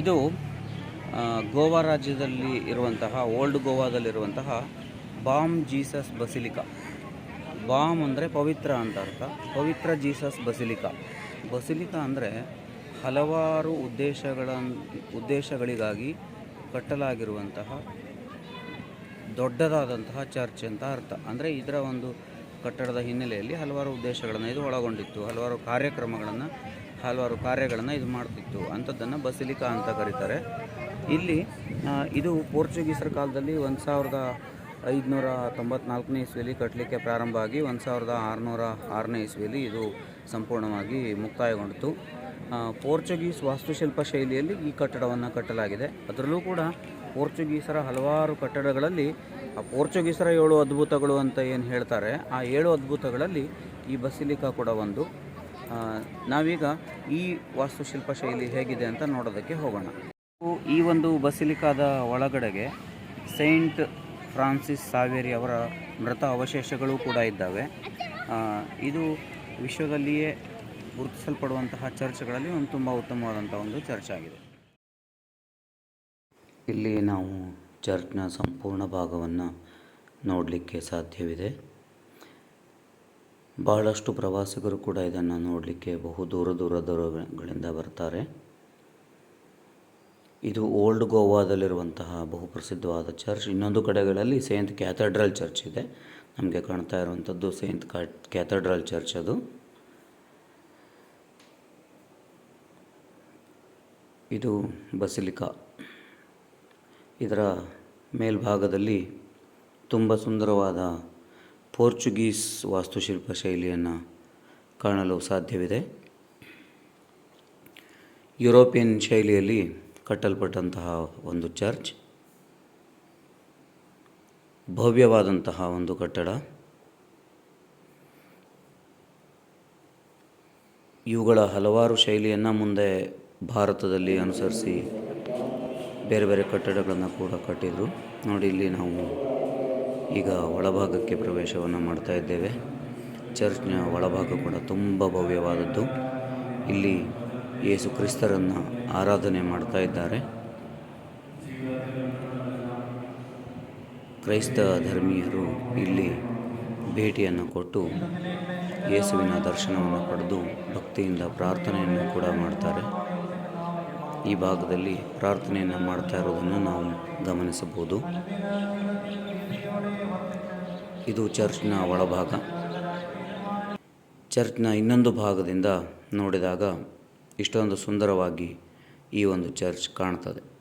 ಇದು ಗೋವಾ ರಾಜ್ಯದಲ್ಲಿ ಇರುವಂತಹ, ಓಲ್ಡ್ ಗೋವಾದಲ್ಲಿರುವಂತಹ ಬಾಮ್ ಜೀಸಸ್ ಬಸಿಲಿಕಾ. ಬಾಮ್ ಅಂದರೆ ಪವಿತ್ರ ಅಂತ ಅರ್ಥ. ಪವಿತ್ರ ಜೀಸಸ್ ಬಸಿಲಿಕಾ. ಬಸಿಲಿಕಾ ಅಂದರೆ ಹಲವಾರು ಉದ್ದೇಶಗಳ ಉದ್ದೇಶಗಳಿಗಾಗಿ ಕಟ್ಟಲಾಗಿರುವಂತಹ, ದೊಡ್ಡದಾದಂತಹ ಚರ್ಚ್ ಅಂತ ಅರ್ಥ. ಅಂದರೆ ಇದರ ಒಂದು ಕಟ್ಟಡದ ಹಿನ್ನೆಲೆಯಲ್ಲಿ ಹಲವಾರು ಉದ್ದೇಶಗಳನ್ನು ಇದು ಒಳಗೊಂಡಿತ್ತು. ಹಲವಾರು ಕಾರ್ಯಕ್ರಮಗಳನ್ನು ಹಲವಾರು ಕಾರ್ಯಗಳನ್ನು ಇದು ಮಾಡ್ತಿತ್ತು. ಅಂಥದ್ದನ್ನು ಬಸಿಲಿಕಾ ಅಂತ ಕರೀತಾರೆ. ಇಲ್ಲಿ ಇದು ಪೋರ್ಚುಗೀಸರ ಕಾಲದಲ್ಲಿ ಒಂದು ಸಾವಿರದ ಐದುನೂರ ತೊಂಬತ್ನಾಲ್ಕನೇ ಇಸ್ವಿಯಲ್ಲಿ ಕಟ್ಟಲಿಕ್ಕೆ ಪ್ರಾರಂಭ ಆಗಿ ಒಂದು ಸಾವಿರದ ಆರುನೂರ ಆರನೇ ಇಸ್ವಿಯಲ್ಲಿ ಇದು ಸಂಪೂರ್ಣವಾಗಿ ಮುಕ್ತಾಯಗೊಂಡಿತು. ಪೋರ್ಚುಗೀಸ್ ವಾಸ್ತುಶಿಲ್ಪ ಶೈಲಿಯಲ್ಲಿ ಈ ಕಟ್ಟಡವನ್ನು ಕಟ್ಟಲಾಗಿದೆ. ಅದರಲ್ಲೂ ಕೂಡ ಪೋರ್ಚುಗೀಸರ ಹಲವಾರು ಕಟ್ಟಡಗಳಲ್ಲಿ, ಆ, ಪೋರ್ಚುಗೀಸರ ಏಳು ಅದ್ಭುತಗಳು ಅಂತ ಏನು ಹೇಳ್ತಾರೆ, ಆ ಏಳು ಅದ್ಭುತಗಳಲ್ಲಿ ಈ ಬಸಿಲಿಕಾ ಕೂಡ ಒಂದು. ನಾವೀಗ ಈ ವಾಸ್ತುಶಿಲ್ಪ ಶೈಲಿ ಹೇಗಿದೆ ಅಂತ ನೋಡೋದಕ್ಕೆ ಹೋಗೋಣ. ಈ ಒಂದು ಬಸಿಲಿಕಾದ ಒಳಗಡೆಗೆ ಸೈಂಟ್ ಫ್ರಾನ್ಸಿಸ್ ಸಾವೇರಿ ಅವರ ಮೃತ ಅವಶೇಷಗಳು ಕೂಡ ಇದ್ದಾವೆ. ಇದು ವಿಶ್ವದಲ್ಲಿಯೇ ಗುರುತಿಸಲ್ಪಡುವಂತಹ ಚರ್ಚ್ಗಳಲ್ಲಿ ಒಂದು ತುಂಬ ಉತ್ತಮವಾದಂಥ ಒಂದು ಚರ್ಚ್ ಆಗಿದೆ. ಇಲ್ಲಿ ನಾವು ಚರ್ಚ್ನ ಸಂಪೂರ್ಣ ಭಾಗವನ್ನು ನೋಡಲಿಕ್ಕೆ ಸಾಧ್ಯವಿದೆ. ಬಹಳಷ್ಟು ಪ್ರವಾಸಿಗರು ಕೂಡ ಇದನ್ನು ನೋಡಲಿಕ್ಕೆ ಬಹು ದೂರ ದೂರ ದೂರಗಳಿಂದ ಬರ್ತಾರೆ. ಇದು ಓಲ್ಡ್ ಗೋವಾದಲ್ಲಿರುವಂತಹ ಬಹುಪ್ರಸಿದ್ಧವಾದ ಚರ್ಚ್. ಇನ್ನೊಂದು ಕಡೆಗಳಲ್ಲಿ ಸೇಂಟ್ ಕ್ಯಾಥಡ್ರಲ್ ಚರ್ಚ್ ಇದೆ. ನಮಗೆ ಕಾಣ್ತಾ ಇರುವಂಥದ್ದು ಸೇಂಟ್ ಕ್ಯಾಥಡ್ರಲ್ ಚರ್ಚ್ ಅದು. ಇದು ಬಸಿಲಿಕಾ. ಇದರ ಮೇಲ್ಭಾಗದಲ್ಲಿ ತುಂಬ ಸುಂದರವಾದ ಪೋರ್ಚುಗೀಸ್ ವಾಸ್ತುಶಿಲ್ಪ ಶೈಲಿಯನ್ನು ಕಾಣಲು ಸಾಧ್ಯವಿದೆ. ಯುರೋಪಿಯನ್ ಶೈಲಿಯಲ್ಲಿ ಕಟ್ಟಲ್ಪಟ್ಟಂತಹ ಒಂದು ಚರ್ಚ್, ಭವ್ಯವಾದಂತಹ ಒಂದು ಕಟ್ಟಡ, ಇವುಗಳ ಹಲವಾರು ಶೈಲಿಯನ್ನು ಮುಂದೆ ಭಾರತದಲ್ಲಿ ಅನುಸರಿಸಿ ಬೇರೆ ಬೇರೆ ಕಟ್ಟಡಗಳನ್ನು ಕೂಡ ಕಟ್ಟಿದರು. ನೋಡಿ, ಇಲ್ಲಿ ನಾವು ಈಗ ಒಳಭಾಗಕ್ಕೆ ಪ್ರವೇಶವನ್ನು ಮಾಡ್ತಾ ಇದ್ದೇವೆ. ಚರ್ಚ್ನ ಒಳಭಾಗ ಕೂಡ ತುಂಬ ಭವ್ಯವಾದದ್ದು. ಇಲ್ಲಿ ಯೇಸು ಕ್ರಿಸ್ತರನ್ನು ಆರಾಧನೆ ಮಾಡ್ತಾ ಇದ್ದಾರೆ. ಕ್ರೈಸ್ತ ಧರ್ಮೀಯರು ಇಲ್ಲಿ ಭೇಟಿಯನ್ನು ಕೊಟ್ಟು ಯೇಸುವಿನ ದರ್ಶನವನ್ನು ಪಡೆದು ಭಕ್ತಿಯಿಂದ ಪ್ರಾರ್ಥನೆಯನ್ನು ಕೂಡ ಮಾಡ್ತಾರೆ. ಈ ಭಾಗದಲ್ಲಿ ಪ್ರಾರ್ಥನೆಯನ್ನು ಮಾಡ್ತಾ ಇರೋದನ್ನು ನಾವು ಗಮನಿಸಬಹುದು. ಇದು ಚರ್ಚ್ನ ಒಳಭಾಗ. ಚರ್ಚ್ನ ಇನ್ನೊಂದು ಭಾಗದಿಂದ ನೋಡಿದಾಗ ಇಷ್ಟೊಂದು ಸುಂದರವಾಗಿ ಈ ಒಂದು ಚರ್ಚ್ ಕಾಣ್ತದೆ.